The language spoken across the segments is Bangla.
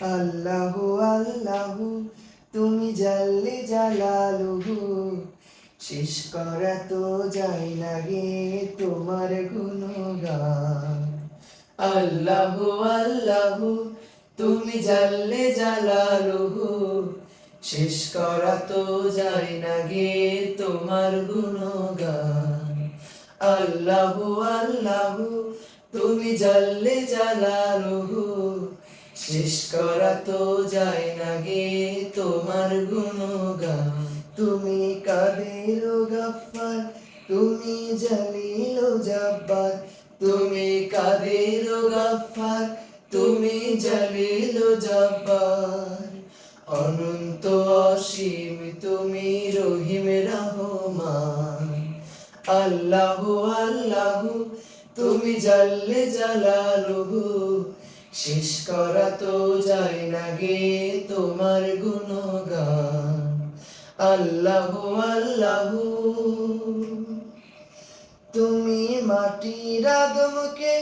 আল্লাহ আল্লাহ, তুমি জাল্লে জালালুহু। শেষ করা তো যায় না গে তোমার গুণগান। আল্লাহ আল্লাহ, তুমি জাল্লে জালালুহু। শেষ করা তো যায় না গে তোমার গুণগান। আল্লাহ আল্লাহ, তুমি জাল্লে জালালুহু। শেষ করা তো যায় না গে তোমার গুণগান। তুমি কাদের গাফার? তুমি জালিল জাব্বার। তুমি কাদের গাফার? তুমি জালিল জাব্বার। অনন্ত অসীম, তুমি রহিম রহমান। আল্লাহ আল্লাহ, তুমি জাল্লে জালালুহু। শেষ করা তো যায় না গে তোমার গুণগান। আল্লাহ আল্লাহ। তুমি মাটির আদমকে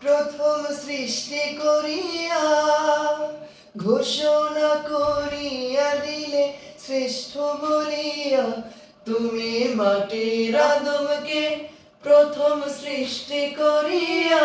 প্রথম সৃষ্টি করিয়া ঘোষণা করিয়া দিলে শ্রেষ্ঠ বলিয়া তুমি মাটির আদমকে প্রথম সৃষ্টি করিয়া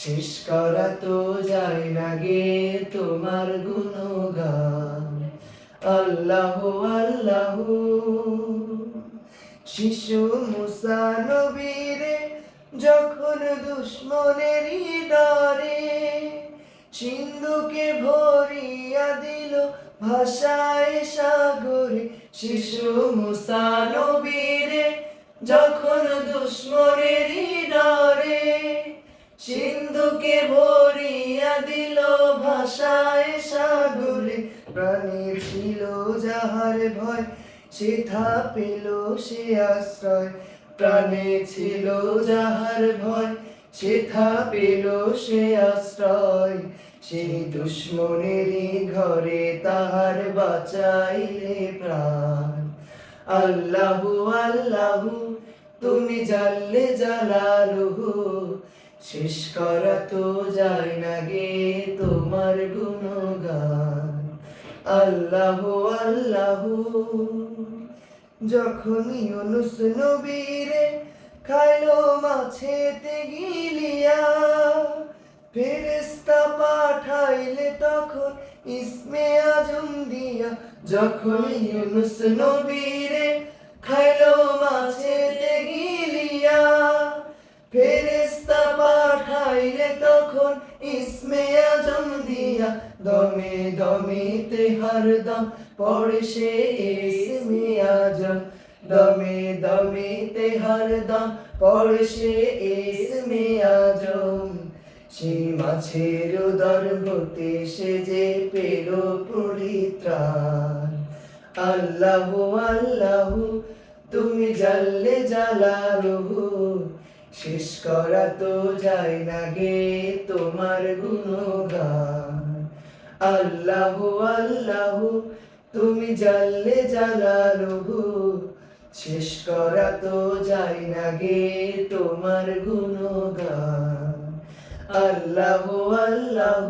শেষ করা তো যায় না গে তোমার গুণগান। আল্লাহ আল্লাহ। শিশু মুসা নবীরে যখন দুশ্মনেরই ডরে সিন্ধুকে ভরিয়া দিল ভাষায় সাগরে, শিশু মুসা নবীরে যখন দুশ্মনেরই ডরে সিন্ধুকে ভরিয়া দিল ভাষায় সাগরে। প্রাণী ছিল যাহার ভয় সেথা পেল সে আশ্রয়। প্রাণে ছিল যাহার ভয় সেথা পেল সে আশ্রয়। সেই দুশ্মনেরই ঘরে তাহার বাঁচাইলে প্রাণ। আল্লাহু আল্লাহু, তুমি জানলে জালালুহু। শেষ করা তো যায় না গে তোমার গুণগান। আল্লাহু আল্লাহু যখন ইউনুস নবীরে খাইলো মাছেতে গিলিয়া ফেরেস্তা পাঠাইলে তখন ইসমে আজম দিয়া যখন ইউনুস নবীরে খাইলো মাছেতে তখন ইসমে আজম দিয়া দমে দমেতে হরদম পড়ে সে ইসমে আজম দমে দমেতে হরদম পড়ে সে ইসমে আজম সেই মাছের উদর হতে সে যে পেল পরিত্রাণ। আল্লাহ আল্লাহ, তুমি জাল্লে জালালুহু শেষ করা তো যায় না গে তোমার গুণগান। আল্লাহ আল্লাহ, তুমি জাল্লে জালালুহু শেষ করা তো যায় না গে তোমার গুণগান। আল্লাহ আল্লাহ।